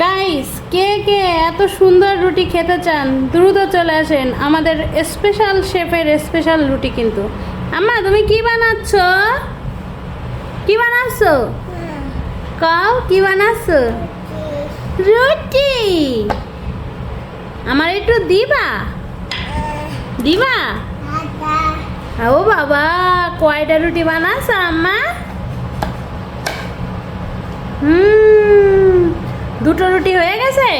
Guys কে কে এত সুন্দর রুটি খেতে চান, দ্রুত চলে আসেন। আমাদের স্পেশাল শেফের স্পেশাল রুটি কিন্তু। আম্মা, তুমি কি বানাচ্ছ? কি বানাচ্ছ? কাও, কি বানাচ্ছ? রুটি। আমার একটু দিবা? দিবা? ও বাবা, কয়টা রুটি বানাচ্ছ আম্মা? হুম। দুটো রুটি হয়ে গেছে?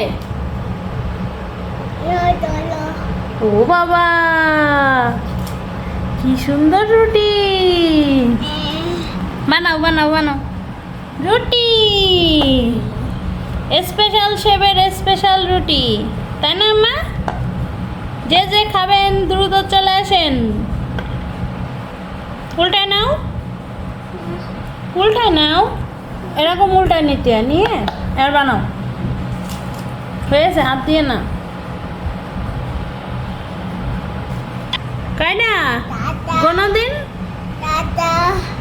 ও বাবা, কি সুন্দর রুটি। বানাও বানাও বানাও। রুটি। স্পেশাল শেফের স্পেশাল রুটি, তাই না মা যে যে খাবেন, দ্রুত চলে আসেন। উল্টায় নাও। উল্টায় নাও। এরকম উল্টায় নিতে নিয়ে এর বানাও। হয়েছে হাত দিয়ে না কায়না গোনো দিন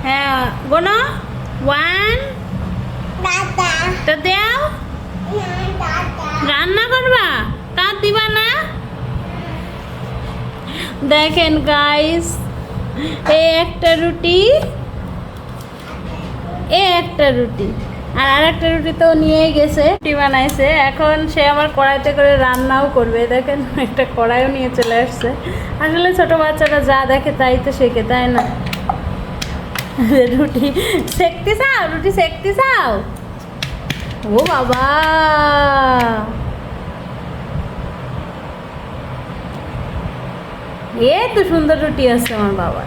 হ্যাঁ গোনো ওয়ান তো দেও রান্না করবা কাঁদ দিবা না দেখেন গাইস এই একটা রুটি এ একটা রুটি আর আর একটা রুটি তো নিয়েই গেছে, রুটি বানাইছে। এখন সে আমার কড়াইতে করে রান্নাও করবে। দেখেন, একটা কড়াইও নিয়ে চলে আসছে। আসলে ছোট বাচ্চারা যা দেখে তাই তো শেখে, তাই না? রুটি সেকতে চাও? রুটি সেকতে চাও? ও বাবা! এ তো সুন্দর রুটি আছে আমার বাবা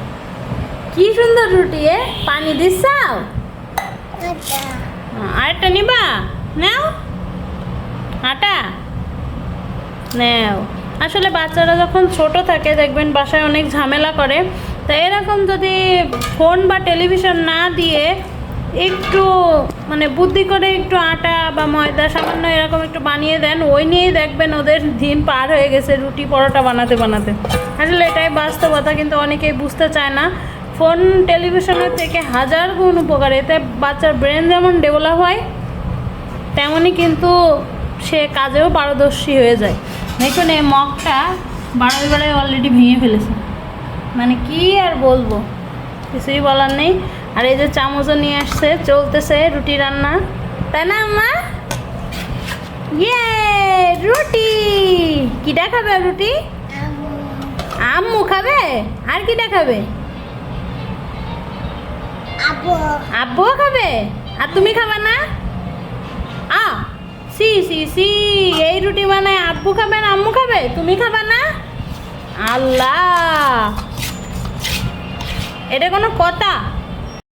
কি সুন্দর রুটি, এ? পানি দিচ্ছাও আরেকটা নিবা? নাও। আটা? নেও। আসলে বাচ্চারা যখন ছোট থাকে, দেখবেন বাসায় অনেক ঝামেলা করে। তা এরকম যদি ফোন বা টেলিভিশন না দিয়ে একটু মানে বুদ্ধি করে একটু আটা বা ময়দা, সামান্য এরকম একটু বানিয়ে দেন, ওই নিয়েই দেখবেন ওদের দিন পার হয়ে গেছে, রুটি, পরোটা বানাতে বানাতে। আসলে এটাই বাস্তবতা, কিন্তু অনেকেই বুঝতে চায় না। ফোন টেলিভিশনের থেকে হাজার গুণ উপকার। এতে বাচ্চার ব্রেন যেমন ডেভেলপ হয় তেমনই কিন্তু সে কাজেও পারদর্শী হয়ে যায়। দেখুন এই মগটা বারোই বেলায় অলরেডি ভেঙে ফেলেছে। মানে কি আর বলব? কিছুই বলার নেই। আর এই যে চামচও নিয়ে আসছে চলতেছে রুটি রান্না। তাই না আম্মা? ইয়ে রুটি! কিটা খাবে রুটি? আম্মু। খাবে? আর কিটা খাবে? আব্বুও খাবে? আর তুমি খাবে না? আ, সি সি সি, এই রুটি বানায় আব্বু খাবে না আম্মু খাবে? তুমি খাবে না? আল্লাহ। এটা কোনো কথা।